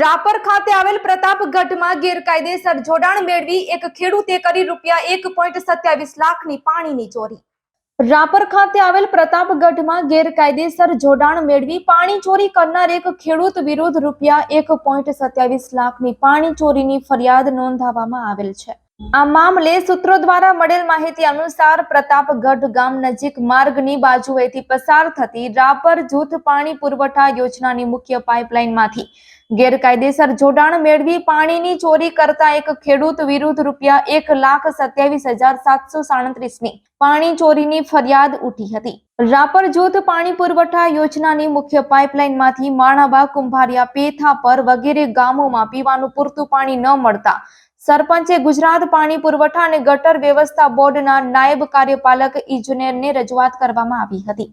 રાપર ખાતે આવેલ પ્રતાપગઢમાં ગેરકાયદેસર જોડાણ મેળવી એક ખેડૂતે કરી રૂપિયા એક પોઈન્ટ સત્યાવીસ લાખની પાણીની ચોરી. રાપર ખાતે આવેલ પ્રતાપગઢમાં ગેરકાયદેસર જોડાણ મેળવી પાણી ચોરી કરનાર એક ખેડૂત વિરુદ્ધ રૂપિયા એક પોઈન્ટ સત્યાવીસ લાખની પાણી ચોરીની ફરિયાદ નોંધાવવામાં આવેલ છે. આ મામલે સૂત્રો દ્વારા મળેલ માહિતી અનુસાર પ્રતાપગઢ ગામ નજીક માર્ગની બાજુએથી પસાર થતી રાપર જૂથ પાણી પુરવઠા યોજનાની મુખ્ય પાઇપલાઇનમાંથી ગેરકાયદેસર જોડાણ મેળવી પાણીની ચોરી કરતા એક ખેડૂત વિરુદ્ધ રૂપિયા એક લાખ સત્યાવીસ હજાર સાતસો સાડત્રીસની પાણી ચોરીની ફરિયાદ ઉઠી હતી. રાપર જૂથ પાણી પુરવઠા યોજનાની મુખ્ય પાઇપલાઇનમાંથી માણાબા કુંભારિયા, પેથા પર વગેરે ગામોમાં પીવાનું પૂરતું પાણી ન મળતા સરપંચે ગુજરાત પાણી પુરવઠા અને ગટર વ્યવસ્થા બોર્ડના નાયબ કાર્યપાલક ઇજનેરને રજૂઆત કરવામાં આવી હતી,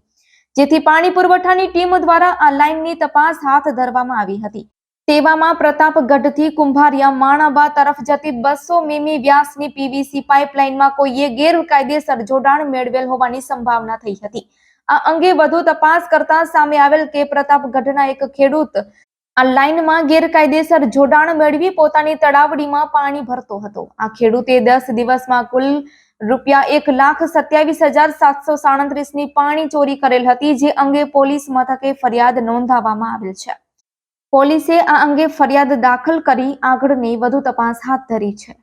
જેથી પાણી પુરવઠાની ટીમ દ્વારા આ લાઇનની તપાસ હાથ ધરવામાં આવી હતી. તેવામાં પ્રતાપગઢથી કુંભારિયા માણાબા તરફ જતી બસો મીમી વ્યાસની પીવીસી પાઇપલાઇનમાં કોઈએ ગેરકાયદેસર જોડાણ મેળવેલ હોવાની સંભાવના થઈ હતી. આ અંગે વધુ તપાસ કરતા સામે આવેલ કે પ્રતાપગઢના એક ખેડૂત આ લાઇનમાં ગેરકાયદેસર જોડાણ મેળવી પોતાની તળાવડીમાં પાણી ભરતો હતો. આ ખેડૂતે દસ દિવસમાં કુલ રૂપિયા એક લાખ સત્યાવીસ હજાર સાતસો સાડત્રીસની પાણી ચોરી કરેલ હતી, જે અંગે પોલીસ મથકે ફરિયાદ નોંધાવવામાં આવેલ છે. પોલીસે આ અંગે ફરિયાદ દાખલ કરી આગળની વધુ તપાસ હાથ ધરી છે.